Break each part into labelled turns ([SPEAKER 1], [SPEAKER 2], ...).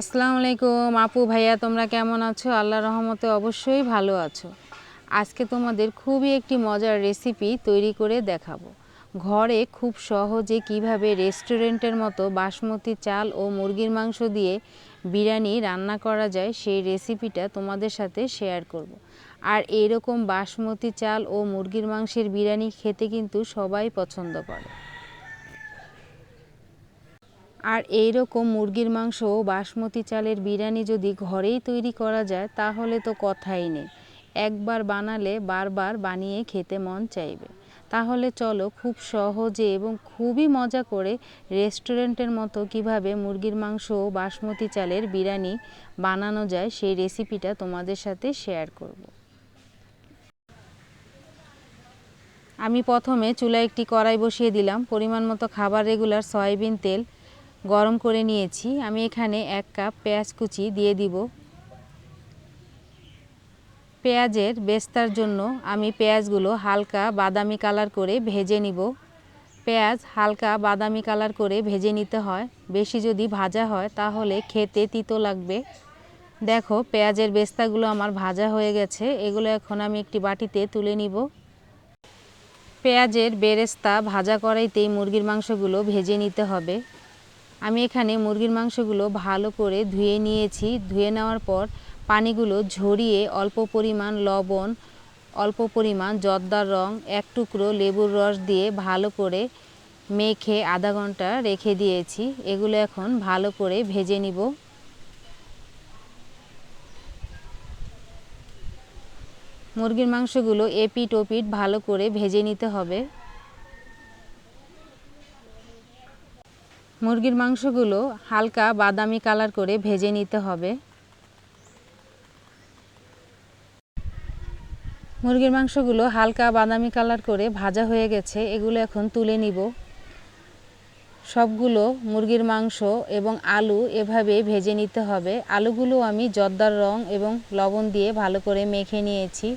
[SPEAKER 1] আসসালামু আলাইকুম। আপু, ভাইয়া, তোমরা কেমন আছো? আল্লাহ রহমতে অবশ্যই ভালো আছো। আজকে তোমাদের খুবই একটি মজার রেসিপি তৈরি করে দেখাবো। ঘরে খুব সহজে কীভাবে রেস্টুরেন্টের মতো বাসমতি চাল ও মুরগির মাংস দিয়ে বিরিয়ানি রান্না করা যায়, সেই রেসিপিটা তোমাদের সাথে শেয়ার করব। আর এইরকম বাসমতি চাল ও মুরগির মাংসের বিরিয়ানি খেতে কিন্তু সবাই পছন্দ করে। আর এই রকম মুরগির মাংস ও বাসমতি চালের বিরিয়ানি যদি ঘরেই তৈরি করা যায়, তাহলে তো কথাই নেই। একবার বানালে বারবার বানিয়ে খেতে মন চাইবে। তাহলে চলো খুব সহজে এবং খুবই মজা করে রেস্টুরেন্টের মতো কীভাবে মুরগির মাংস ও বাসমতি চালের বিরিয়ানি বানানো যায়, সেই রেসিপিটা তোমাদের সাথে শেয়ার করব। আমি প্রথমে চুলায় একটি কড়াই বসিয়ে দিলাম। পরিমাণ মতো খাবার, রেগুলার সয়াবিন তেল গরম করে নিয়েছি। আমি এখানে এক কাপ পেঁয়াজ কুচি দিয়ে দিব। পেঁয়াজের বেস্তার জন্য আমি পেঁয়াজগুলো হালকা বাদামি কালার করে ভেজে নিব। পেঁয়াজ হালকা বাদামি কালার করে ভেজে নিতে হয়। বেশি যদি ভাজা হয় তাহলে খেতে তিতো লাগবে। দেখো, পেঁয়াজের বেস্তাগুলো আমার ভাজা হয়ে গেছে। এগুলো এখন আমি একটি বাটিতে তুলে নিব। পেঁয়াজের বেরেস্তা ভাজা করাইতেই মুরগির মাংসগুলো ভেজে নিতে হবে। আমি এখানে মুরগির মাংসগুলো ভালো করে ধুয়ে নিয়েছি। ধুয়ে নেওয়ার পর পানিগুলো ঝরিয়ে অল্প পরিমাণ লবণ, অল্প পরিমাণ জর্দার রং, এক টুকরো লেবুর রস দিয়ে ভালো করে মেখে আধা ঘণ্টা রেখে দিয়েছি। এগুলো এখন ভালো করে ভেজে নিব। মুরগির মাংসগুলো এপিট ওপিট ভালো করে ভেজে নিতে হবে। মুরগির মাংসগুলো হালকা বাদামি কালার করে ভেজে নিতে হবে। মুরগির মাংসগুলো হালকা বাদামি কালার করে ভাজা হয়ে গেছে, এগুলো এখন তুলে নিব। সবগুলো মুরগির মাংস এবং আলু এভাবে ভেজে নিতে হবে। আলুগুলো আমি জর্দার রং এবং লবণ দিয়ে ভালো করে মেখে নিয়েছি।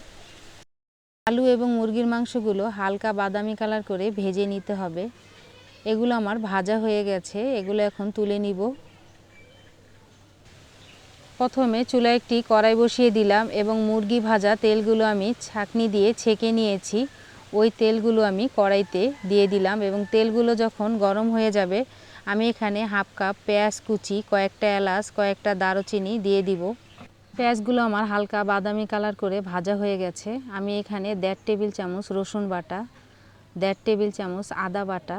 [SPEAKER 1] আলু এবং মুরগির মাংসগুলো হালকা বাদামি কালার করে ভেজে নিতে হবে। এগুলো আমার ভাজা হয়ে গেছে, এগুলো এখন তুলে নিব। প্রথমে চুলায় একটি কড়াই বসিয়ে দিলাম এবং মুরগি ভাজা তেলগুলো আমি ছাকনি দিয়ে ছেঁকে নিয়েছি। ওই তেলগুলো আমি কড়াইতে দিয়ে দিলাম এবং তেলগুলো যখন গরম হয়ে যাবে, আমি এখানে হাফ কাপ পেঁয়াজ কুচি, কয়েকটা এলাচ, কয়েকটা দারুচিনি দিয়ে দিব। পেঁয়াজগুলো আমার হালকা বাদামি কালার করে ভাজা হয়ে গেছে। আমি এখানে দেড় টেবিল চামচ রসুন বাটা, দেড় টেবিল চামচ আদা বাটা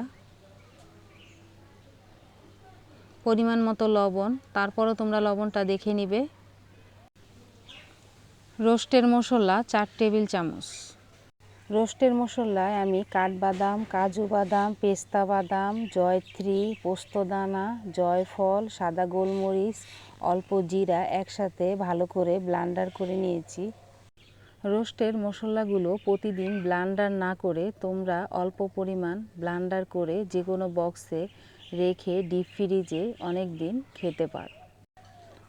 [SPEAKER 1] পরিমাণ মতো লবণ, তারপরও তোমরা লবণটা দেখে নিবে। রোস্টের মশলা চার টেবিল চামচ। রোস্টের মশলায় আমি কাঠবাদাম, কাজু বাদাম, পেস্তা বাদাম, জয়ত্রী, পোস্তদানা, জয়ফল, সাদা গোলমরিচ, অল্প জিরা একসাথে ভালো করে ব্লান্ডার করে নিয়েছি। রোস্টের মশলাগুলো প্রতিদিন ব্লান্ডার না করে তোমরা অল্প পরিমাণ ব্লান্ডার করে যে কোনো বক্সে রেখে ডিপ ফ্রিজে অনেক দিন খেতে পারো।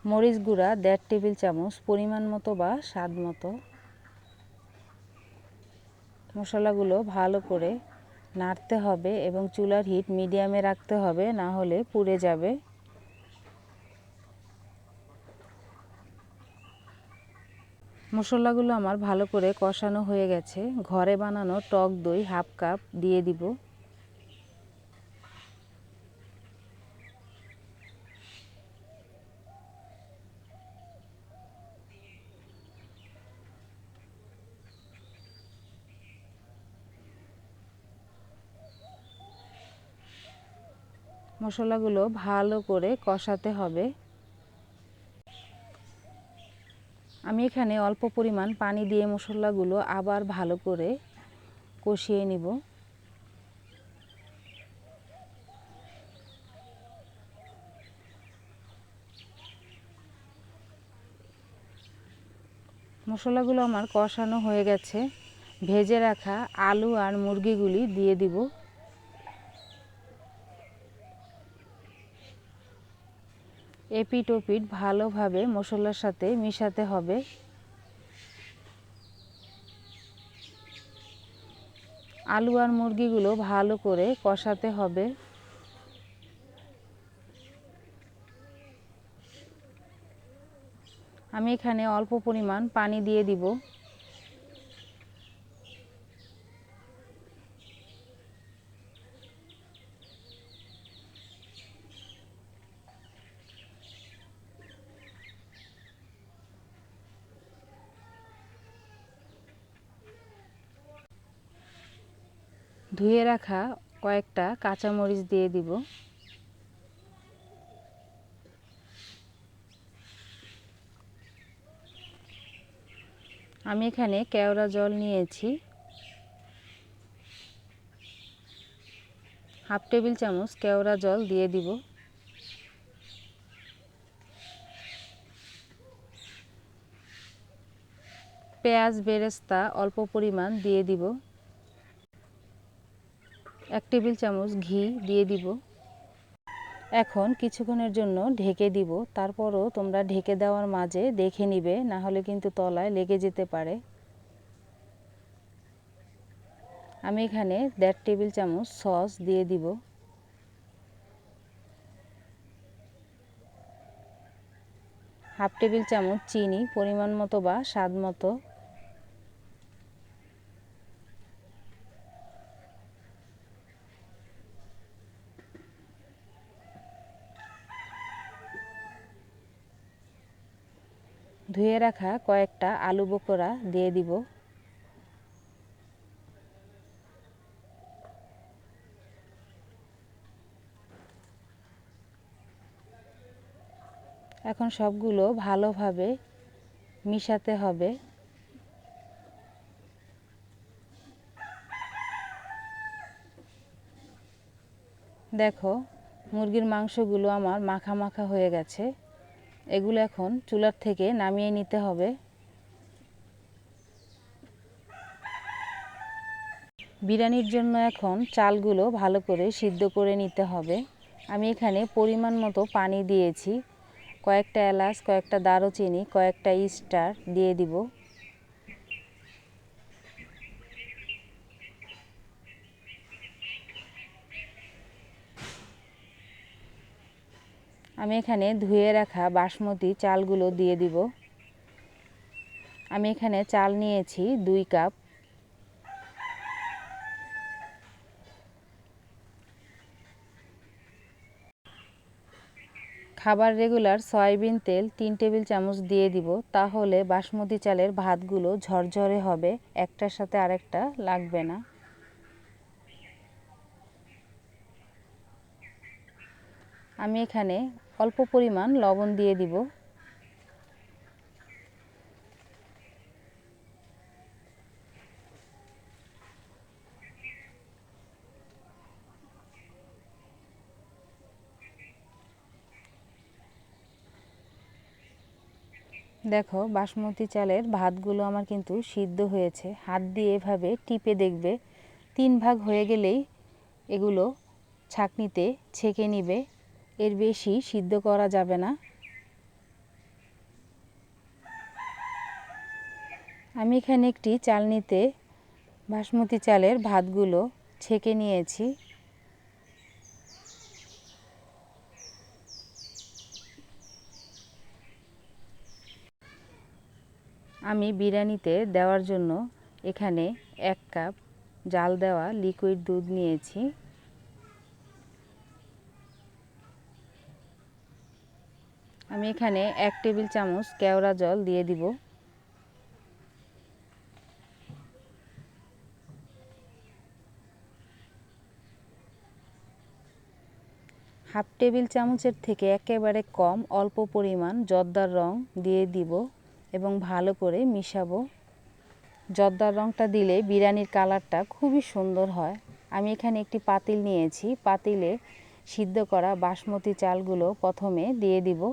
[SPEAKER 1] মরিচ গুঁড়া, দেড় টেবিল চামচ, পরিমাণ মতো বা স্বাদ মতো। মশলাগুলো ভালো করে নাড়তে হবে এবং চুলার হিট মিডিয়ামে রাখতে হবে, না হলে পুড়ে যাবে। মশলাগুলো আমার ভালো করে কষানো হয়ে গেছে। ঘরে বানানো টক দই হাফ কাপ দিয়ে দিব। মশলাগুলো ভালো করে কষাতে হবে। আমি এখানে অল্প পরিমাণ পানি দিয়ে মশলাগুলো আবার ভালো করে কষিয়ে নিব। মশলাগুলো আমার কষানো হয়ে গেছে। ভেজে রাখা আলু আর মুরগিগুলি দিয়ে দিব। এপিট ওপিট ভালোভাবে মশলার সাথে মিশাতে হবে। আলু আর মুরগিগুলো ভালো করে কষাতে হবে। আমি এখানে অল্প পরিমাণ পানি দিয়ে দিব। ধুয়ে রাখা কয়েকটা কাঁচামরিচ দিয়ে দিব। আমি এখানে কেওড়া জল নিয়েছি। হাফ টেবিল চামচ কেওড়া জল দিয়ে দিব। পেঁয়াজ বেরেস্তা অল্প পরিমাণ দিয়ে দিব। এক টেবিল চামচ ঘি দিয়ে দিব। এখন কিছুক্ষণের জন্য ঢেকে দিব। তারপরও তোমরা ঢেকে দেওয়ার মাঝে দেখে নিবে, না হলে কিন্তু তলায় লেগে যেতে পারে। আমি এখানে দেড় টেবিল চামচ সস দিয়ে দিব। হাফ টেবিল চামচ চিনি, পরিমাণ মতো বা স্বাদ মতো। ধুয়ে রাখা কয়েকটা আলু বকরা দিয়ে দিব। এখন সবগুলো ভালোভাবে মিশাতে হবে। দেখো, মুরগির মাংসগুলো আমার মাখা মাখা হয়ে গেছে। এগুলো এখন চুলার থেকে নামিয়ে নিতে হবে। বিরিয়ানির জন্য এখন চালগুলো ভালো করে সিদ্ধ করে নিতে হবে। আমি এখানে পরিমাণ মতো পানি দিয়েছি। কয়েকটা এলাচ, কয়েকটা দারুচিনি, কয়েকটা স্টার দিয়ে দিব। আমি এখানে ধুয়ে রাখা বাসমতি চালগুলো দিয়ে দিব। আমি এখানে চাল নিয়েছি দুই কাপ। খাবার রেগুলার সয়াবিন তেল তিন টেবিল চামচ দিয়ে দিব, তাহলে বাসমতি চালের ভাতগুলো ঝরঝরে হবে, একটার সাথে আরেকটা লাগবে না। আমি এখানে অল্প পরিমাণ লবণ দিয়ে দিব। দেখো, বাসমতি চালের ভাতগুলো আমার কিন্তু সিদ্ধ হয়েছে। হাত দিয়ে এভাবে টিপে দেখবে। তিন ভাগ হয়ে গেলেই এগুলো ছাকনিতে ছেঁকে নিবে। এর বেশি সিদ্ধ করা যাবে না। আমি এখানে একটি চালনিতে বাসমতি চালের ভাতগুলো ছেঁকে নিয়েছি। আমি বিরিয়ানিতে দেওয়ার জন্য এখানে এক কাপ জাল দেওয়া লিকুইড দুধ নিয়েছি। আমি এখানে এক টেবিল চামচ কেওড়া জল দিয়ে দিব। হাফ টেবিল চামচের থেকে একেবারে কম অল্প পরিমাণ জর্দার রং দিয়ে দিব এবং ভালো করে মিশাবো। জর্দার রংটা দিলে বিরিয়ানির কালারটা খুবই সুন্দর হয়। আমি এখানে একটি পাতিল নিয়েছি। পাতিলে সিদ্ধ করা বাসমতি চালগুলো প্রথমে দিয়ে দিব।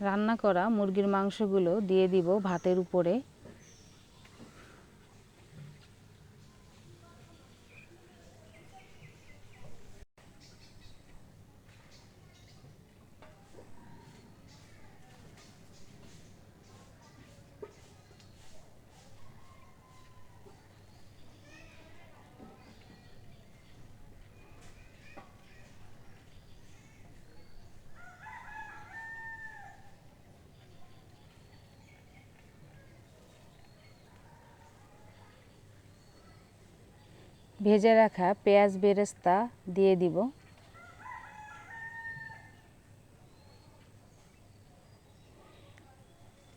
[SPEAKER 1] রান্না করা মুরগির মাংসগুলো দিয়ে দিব ভাতের উপরে। ভেজে রাখা পেঁয়াজ বেরেস্তা দিয়ে দিব।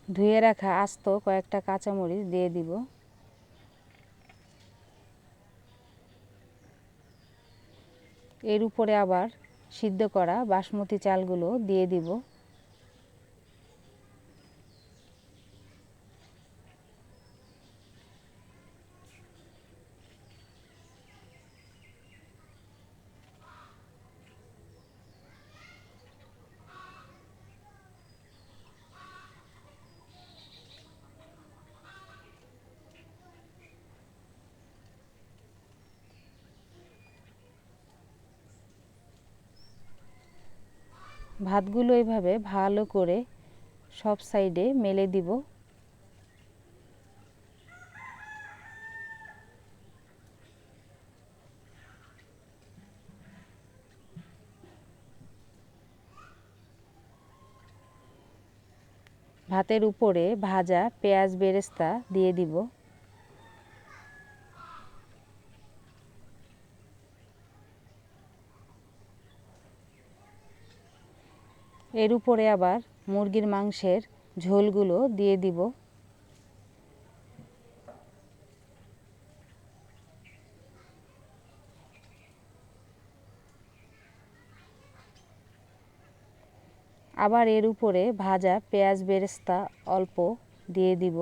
[SPEAKER 1] ধুয়ে রাখা আস্ত কয়েকটা কাঁচামরিচ দিয়ে দিব। এর উপরে আবার সিদ্ধ করা বাসমতি চালগুলো দিয়ে দিব। ভাতগুলো এভাবে ভালো করে সব সাইডে মেলে দিব। ভাতের উপরে ভাজা পেঁয়াজ বেরেস্তা দিয়ে দিব। এর উপরে আবার মুরগির মাংসের ঝোলগুলো দিয়ে দিব। আবার এর উপরে ভাজা পেঁয়াজ বেরেস্তা অল্প দিয়ে দিব।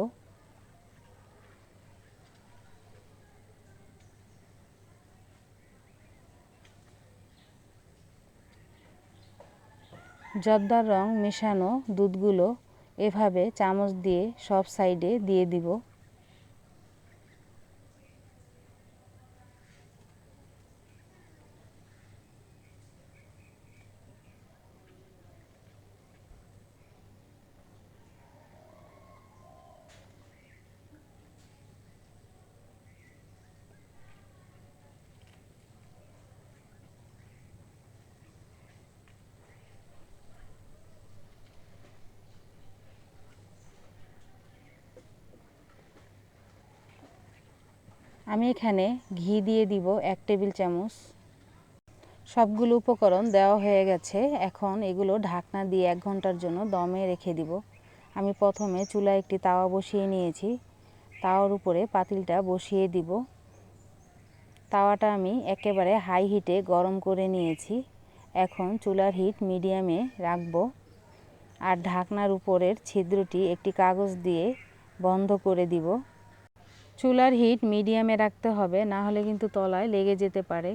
[SPEAKER 1] জর্দার রং মেশানো দুধগুলো এভাবে চামচ দিয়ে সব সাইডে দিয়ে দিব। আমি এখানে ঘি দিয়ে দিব এক টেবিল চামচ। সবগুলো উপকরণ দেওয়া হয়ে গেছে। এখন এগুলো ঢাকনা দিয়ে এক ঘণ্টার জন্য দমে রেখে দিব। আমি প্রথমে চুলায় একটি তাওয়া বসিয়ে নিয়েছি। তাওয়ার উপরে পাতিলটা বসিয়ে দিব। তাওয়াটা আমি একেবারে হাই হিটে গরম করে নিয়েছি। এখন চুলার হিট মিডিয়ামে রাখব। আর ঢাকনার উপরের ছিদ্রটি একটি কাগজ দিয়ে বন্ধ করে দিব। চুলার হিট মিডিয়ামে রাখতে হবে, না হলে কিন্তু তলায় লেগে যেতে পারে।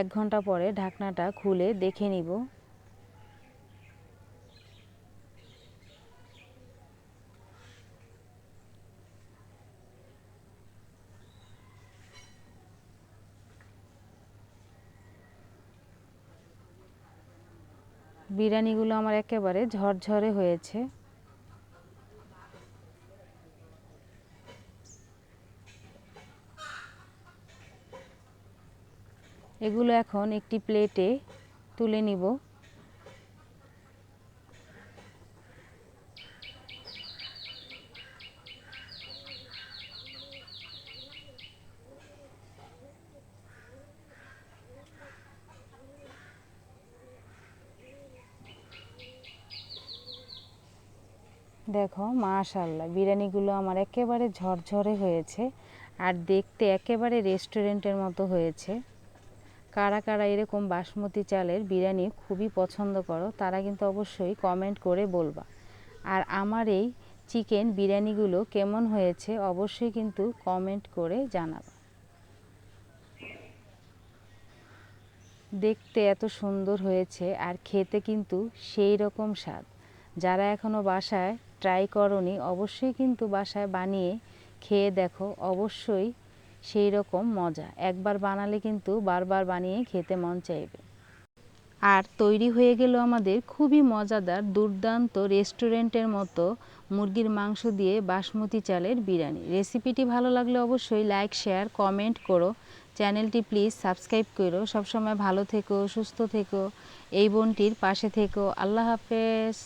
[SPEAKER 1] এক ঘণ্টা পরে ঢাকনাটা খুলে দেখে নিব। বিরিয়ানিগুলো আমার একেবারে ঝরঝরে হয়েছে। এগুলো এখন একটি প্লেটে তুলে নিব। দেখো মাশাল্লাহ বিরিয়ানিগুলো আমার একেবারে ঝরঝরে হয়েছে। আর দেখতে একেবারে রেস্টুরেন্টের মতো হয়েছে। কারা কারা এরকম বাসমতি চালের বিরিয়ানি খুবই পছন্দ করো, তারা কিন্তু অবশ্যই কমেন্ট করে বলবা। আর আমার এই চিকেন বিরিয়ানিগুলো কেমন হয়েছে অবশ্যই কিন্তু কমেন্ট করে জানাবা। দেখতে এত সুন্দর হয়েছে আর খেতে কিন্তু সেই রকম স্বাদ। যারা এখনও বাসায় ট্রাই করনি, অবশ্যই কিন্তু বাসায় বানিয়ে খেয়ে দেখো, অবশ্যই সেই রকম মজা। একবার বানালে কিন্তু বারবার বানিয়ে খেতে মন চাইবে। আর তৈরি হয়ে গেল আমাদের খুবই মজাদার, দুর্দান্ত রেস্টুরেন্টের মতো মুরগির মাংস দিয়ে বাসমতি চালের বিরিয়ানি। রেসিপিটি ভালো লাগলে অবশ্যই লাইক, শেয়ার, কমেন্ট করো। চ্যানেলটি প্লিজ সাবস্ক্রাইব করো। সবসময় ভালো থেকো, সুস্থ থেকো। এই বোনটির পাশে থেকো। আল্লাহ হাফেজ।